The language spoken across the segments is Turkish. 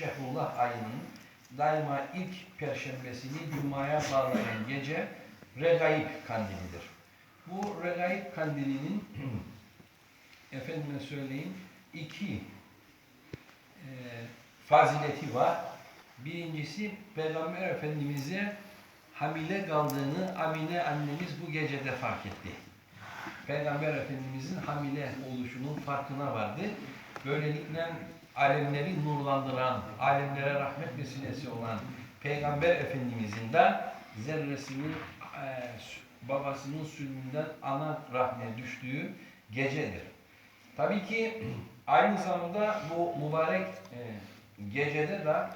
Şehrullah ayının daima ilk perşembesini Cuma'ya bağlayan gece Regaib kandilidir. Bu Regaib kandilinin efendime söyleyeyim iki e, fazileti var. Birincisi Peygamber Efendimiz'e hamile kaldığını Amine annemiz bu gecede fark etti. Peygamber Efendimiz'in hamile oluşunun farkına vardı. Böylelikle alemleri nurlandıran, alemlere rahmet vesilesi olan Peygamber Efendimiz'in de zerresinin e, babasının sülbünden ana rahme düştüğü gecedir. Tabii ki aynı zamanda bu mübarek e, gecede de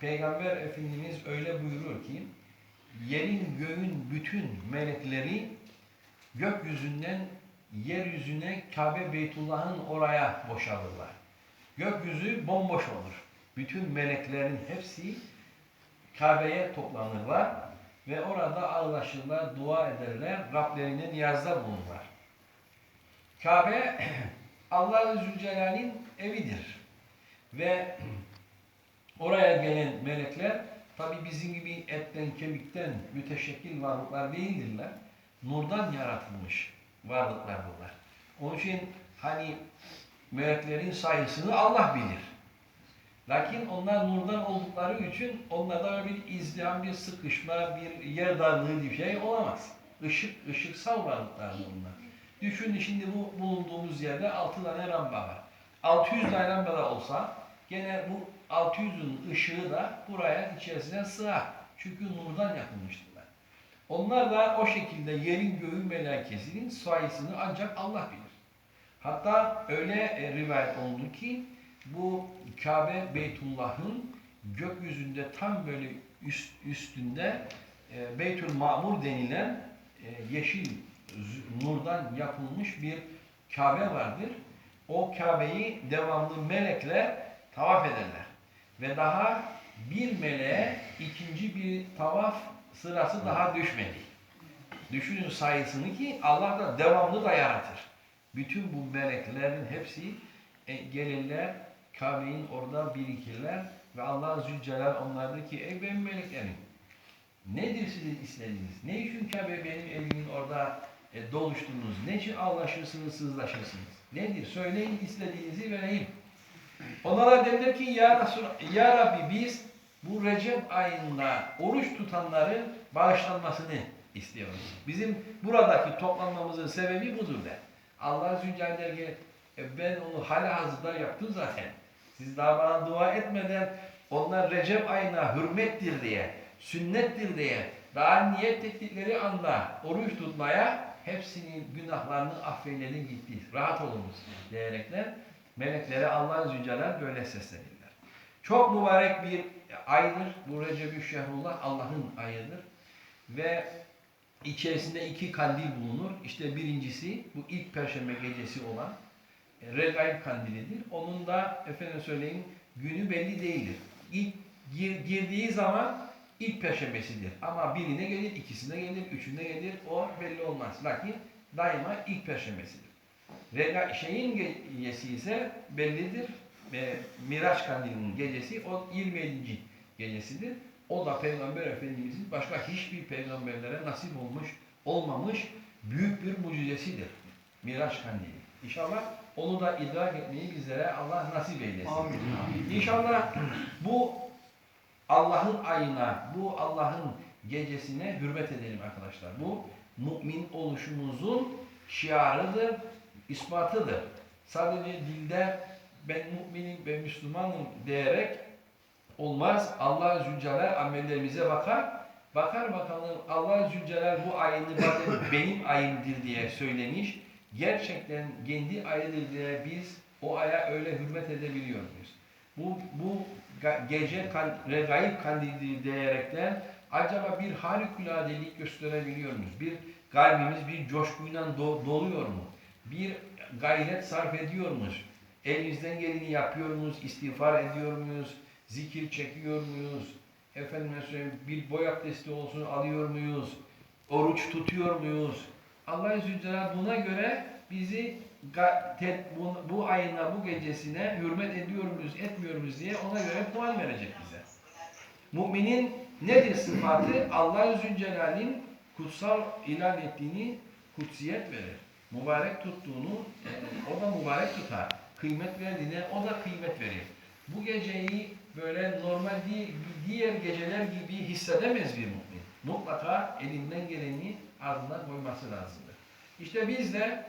Peygamber Efendimiz öyle buyurur ki yerin göğün bütün melekleri gökyüzünden yeryüzüne Kabe Beytullah'ın oraya boşalırlar. Gökyüzü bomboş olur. Bütün meleklerin hepsi Kabe'ye toplanırlar ve orada ağlaşırlar, dua ederler, Rablerine niyazda bulunurlar. Kabe Allah-u Zülcelal'in evidir. Ve oraya gelen melekler tabi bizim gibi etten kemikten müteşekkil varlıklar değildirler. Nurdan yaratılmış varlıklardırlar. Onun için hani meleklerin sayısını Allah bilir. Lakin onlar nurdan oldukları için onlarda bir izdiham, bir sıkışma, bir yer darlığı bir şey olamaz. Işık, ışıksal varlıklardır bunlar. Düşünün şimdi bu bulunduğumuz yerde 6 tane lamba var. 600 tane lamba da olsa gene bu 600'ün ışığı da buraya içerisine sığar. Çünkü nurdan yapılmıştırlar. Onlar da o şekilde yerin göğün melekesinin sayısını ancak Allah bilir. Hatta öyle e, rivayet oldu ki bu Kabe Beytullah'ın gökyüzünde tam böyle üst, üstünde e, Beytül Mamur denilen e, yeşil nurdan yapılmış bir Kabe vardır. O Kabe'yi devamlı melekler tavaf ederler. Ve daha bir meleğe ikinci bir tavaf sırası daha düşmedi. Düşünün sayısını ki Allah da devamlı da yaratır. Bütün bu meleklerin hepsi e, gelirler, Kabe'nin orada birikirler ve Allah Zülcelal onlarda ki ey benim meleklerim nedir sizin istediğiniz? Ne için Kabe benim evimin orada e, doluştunuz? Ne için ağlaşırsınız, sızlaşırsınız? Nedir? Söyleyin istediğinizi vereyim. Onlara dediler ki ya, Resul, ya Rabbi biz bu Recep ayında oruç tutanların bağışlanmasını istiyoruz. Bizim buradaki toplanmamızın sebebi budur der. Allah Zülcelal der ki "E, ben onu hala hazırda yaptım zaten. Siz daha bana dua etmeden onlar Recep ayına hürmettir diye, sünnettir diye daha niyet ettikleri anda oruç tutmaya hepsinin günahlarını affeyledim gitti. Rahat olunuz diyerekler meleklere Allah Zülcelal böyle seslenirler. Çok mübarek bir aydır. Bu Recep-i Şehrullah Allah'ın ayıdır. Ve içerisinde iki kandil bulunur. İşte birincisi bu ilk perşembe gecesi olan e, Regaib kandilidir. Onun da efendim söyleyeyim günü belli değildir. İlk gir- girdiği zaman ilk perşembesidir. Ama birine gelir, ikisine gelir, üçüne gelir. O belli olmaz. Lakin daima ilk perşembesidir. Rega, şeyin gecesi ise bellidir. E, Miraç kandilinin gecesi o 27. gecesidir. O da Peygamber Efendimizin başka hiçbir peygamberlere nasip olmuş, olmamış büyük bir mucizesidir. Miraç kandili. İnşallah onu da idrak etmeyi bizlere Allah nasip eylesin. Amin. İnşallah bu Allah'ın ayına, bu Allah'ın gecesine hürmet edelim arkadaşlar. Bu mümin oluşumuzun şiarıdır, ispatıdır. Sadece dilde ben müminim, ben Müslümanım diyerek olmaz. Allah Zülcelal amellerimize bakar. Bakar bakalım Allah Zülcelal bu ayını bazen benim ayımdır diye söylemiş. Gerçekten kendi ayıdır diye biz o aya öyle hürmet edebiliyor muyuz? Bu, bu gece kan, regaib kandili diyerekten acaba bir harikuladelik gösterebiliyor muyuz? Bir kalbimiz bir coşkuyla do- doluyor mu? Bir gayret sarf ediyor muyuz? Elimizden geleni yapıyor muyuz? İstiğfar ediyor muyuz? Zikir çekiyor muyuz? Söyleyeyim bir boy abdesti olsun alıyor muyuz? Oruç tutuyor muyuz? Allah-u Zülcelal buna göre bizi bu, ayına, bu gecesine hürmet ediyor muyuz, etmiyor muyuz diye ona göre puan verecek bize. Müminin nedir sıfatı? Allah-u Zülcelal'in kutsal ilan ettiğini kutsiyet verir. Mübarek tuttuğunu e, o da mübarek tutar. Kıymet verdiğine o da kıymet verir. Bu geceyi böyle normal di- diğer geceler gibi hissedemez bir mümin. Mutlaka elinden geleni ardına koyması lazımdır. İşte biz de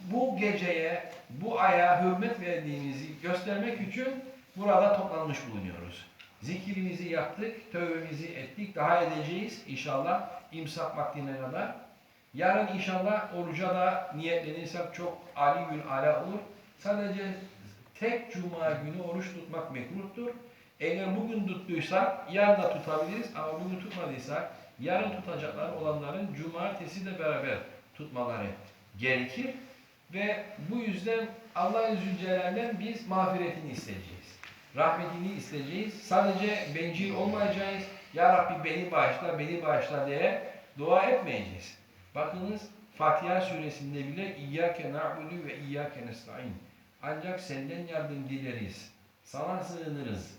bu geceye, bu aya hürmet verdiğimizi göstermek için burada toplanmış bulunuyoruz. Zikrimizi yaptık, tövbemizi ettik, daha edeceğiz inşallah imsak vaktine kadar. Yarın inşallah oruca da niyetlenirsek çok ali gün ala olur. Sadece tek cuma günü oruç tutmak mekruhtur. Eğer bugün tuttuysak yarın da tutabiliriz ama bugün tutmadıysak yarın tutacaklar olanların cumartesi de beraber tutmaları gerekir. Ve bu yüzden Allah-u Zülcelal'den biz mağfiretini isteyeceğiz. Rahmetini isteyeceğiz. Sadece bencil olmayacağız. Ya Rabbi beni bağışla, beni bağışla diye dua etmeyeceğiz. Bakınız Fatiha suresinde bile İyyâke na'budu ve İyyâke nesta'in. Ancak senden yardım dileriz. Sana sığınırız.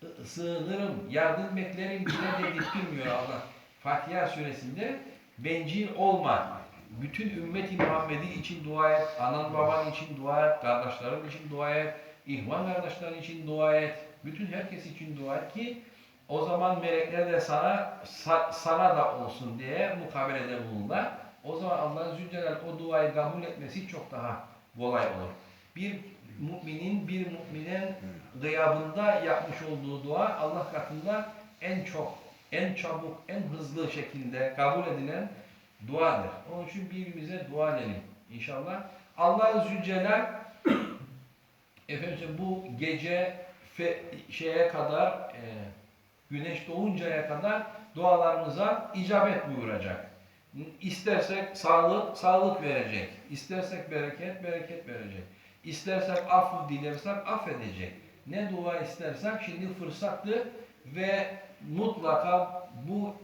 Sı- Sığınırım, yardım beklerim bile dedirtmiyor Allah. Fatiha suresinde bencil olma. Bütün ümmeti Muhammed'i için dua et, anan baban için dua et, kardeşlerin için dua et, ihvan kardeşlerin için dua et, bütün herkes için dua et ki o zaman melekler de sana sa- sana da olsun diye mukabelede bulunurlar. O zaman Allah Zülcelal o duayı kabul etmesi çok daha kolay olur. Bir müminin bir müminin gıyabında yapmış olduğu dua Allah katında en çok, en çabuk, en hızlı şekilde kabul edilen duadır. Onun için birbirimize dua edelim inşallah. Allah Zülcelal efendim bu gece fe, şeye kadar e, güneş doğuncaya kadar dualarımıza icabet buyuracak. İstersek sağlık, sağlık verecek. İstersek bereket, bereket verecek. İstersek affı dilersek affedecek. Ne dua istersek şimdi fırsattı ve mutlaka bu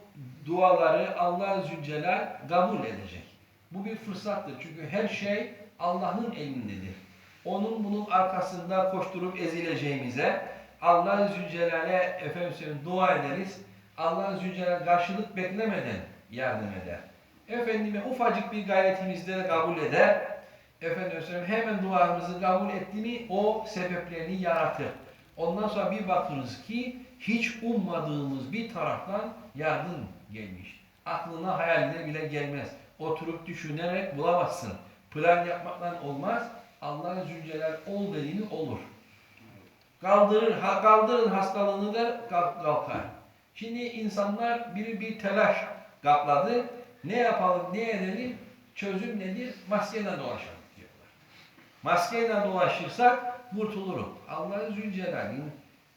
duaları Allah Zülcelal kabul edecek. Bu bir fırsattır. Çünkü her şey Allah'ın elindedir. Onun bunun arkasında koşturup ezileceğimize Allah Zülcelal'e efendim dua ederiz. Allah Zülcelal karşılık beklemeden yardım eder. Efendime ufacık bir gayretimizde de kabul eder. Efendim hemen duamızı kabul etti mi o sebeplerini yaratır. Ondan sonra bir bakırız ki hiç ummadığımız bir taraftan yardım gelmiş. Aklına hayaline bile gelmez. Oturup düşünerek bulamazsın. Plan yapmaktan olmaz. Allah Zülcelal ol dediğini olur. Kaldırır, ha, kaldırın hastalığını da kalk- kalkar. Şimdi insanlar biri bir telaş kapladı. Ne yapalım, ne edelim? Çözüm nedir? Maskeyle dolaşalım. Maskeyle dolaşırsak kurtulurum. Allah Zülcelal'in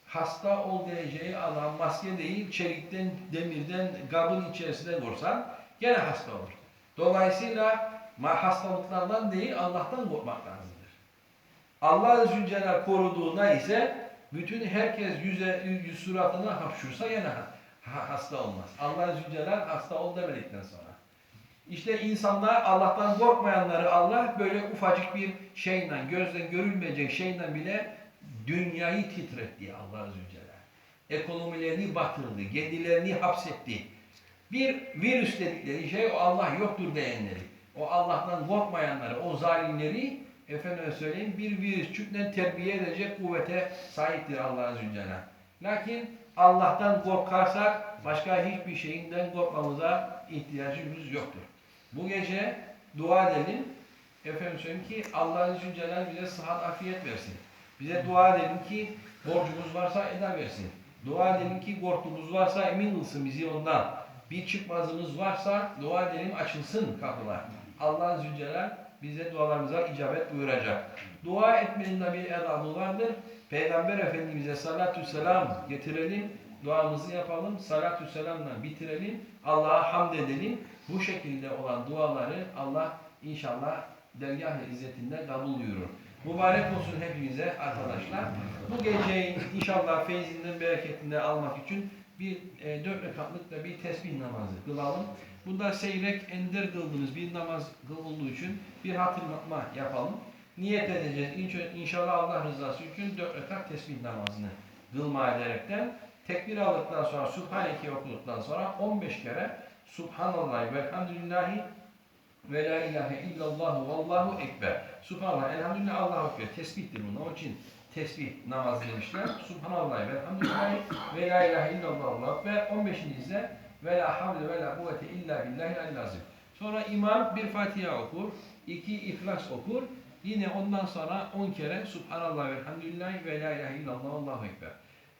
hasta ol diyeceği adam maske değil, çelikten, demirden, kabın içerisinde vursan gene hasta olur. Dolayısıyla hastalıklardan değil Allah'tan korkmak lazımdır. Allah Zülcelal koruduğuna ise bütün herkes yüze, yüz suratına hapşursa gene ha- ha- hasta olmaz. Allah Zülcelal hasta ol demedikten sonra. İşte insanlar Allah'tan korkmayanları Allah böyle ufacık bir şeyle, gözden görülmeyecek şeyle bile dünyayı titretti Allah Zülcelal. Ekonomilerini batırdı, kendilerini hapsetti. Bir virüs dedikleri şey o Allah yoktur diyenleri. O Allah'tan korkmayanları, o zalimleri efendime söyleyeyim bir virüs çükten terbiye edecek kuvvete sahiptir Allah Zülcelal. Lakin Allah'tan korkarsak başka hiçbir şeyinden korkmamıza ihtiyacımız yoktur. Bu gece dua edelim. Efendim söyleyeyim ki Allah Zülcelal bize sıhhat afiyet versin. Bize dua edelim ki borcumuz varsa eda versin. Dua edelim ki korkumuz varsa emin olsun bizi ondan. Bir çıkmazımız varsa dua edelim açılsın kapılar. Allah Zülcelal bize dualarımıza icabet buyuracak. Dua etmenin de bir edabı vardır. Peygamber Efendimiz'e salatü selam getirelim. Duamızı yapalım. Salatü selamla bitirelim. Allah'a hamd edelim. Bu şekilde olan duaları Allah inşallah dergah-ı izzetinde kabul buyurur. Mübarek olsun hepimize arkadaşlar. Bu geceyi inşallah feyzinden, bereketinden almak için bir e, dört rekatlık da bir tesbih namazı kılalım. Bunda seyrek ender kıldığınız bir namaz olduğu için bir hatırlatma yapalım. Niyet edeceğiz. İnşa- İnşallah Allah rızası için dört rekat tesbih namazını kılma ederekten tekbir aldıktan sonra Subhaneke okuduktan sonra 15 kere Subhanallah ve elhamdülillahi ve la ilahe illallah vallahu ekber. Subhanallah, elhamdülillah, Allahu ekber. Tesbihtir bunun. Onun için tesbih namazı demişler. Subhanallah ve elhamdülillah ve la ilahe illallah vallahu ekber. 15. ise ve la havle ve la kuvvete illa billahi al azim. Sonra imam bir Fatiha okur, iki İhlas okur. Yine ondan sonra 10 kere Subhanallah ve elhamdülillah ve la ilahe illallah vallahu ekber.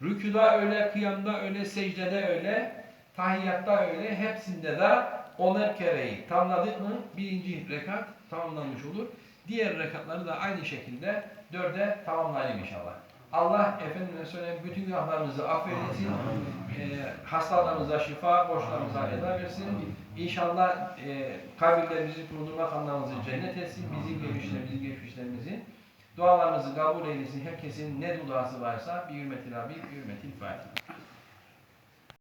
Rüküda öyle, kıyamda öyle, secdede öyle, tahiyyatta öyle, hepsinde de onar kereyi tamamladık mı birinci rekat tamamlanmış olur. Diğer rekatları da aynı şekilde dörde tamamlayalım inşallah. Allah efendime söyleyeyim bütün günahlarımızı affeylesin. E, hastalarımıza şifa, borçlarımıza eda versin. İnşallah e, kabirlerimizi, kurulma kanlarımızı cennet etsin. Bizim geçmişlerimizi, geçmişlerimizi. Dualarımızı kabul eylesin. Herkesin ne duası varsa bir hürmetil abi, bir hürmetil Fatiha.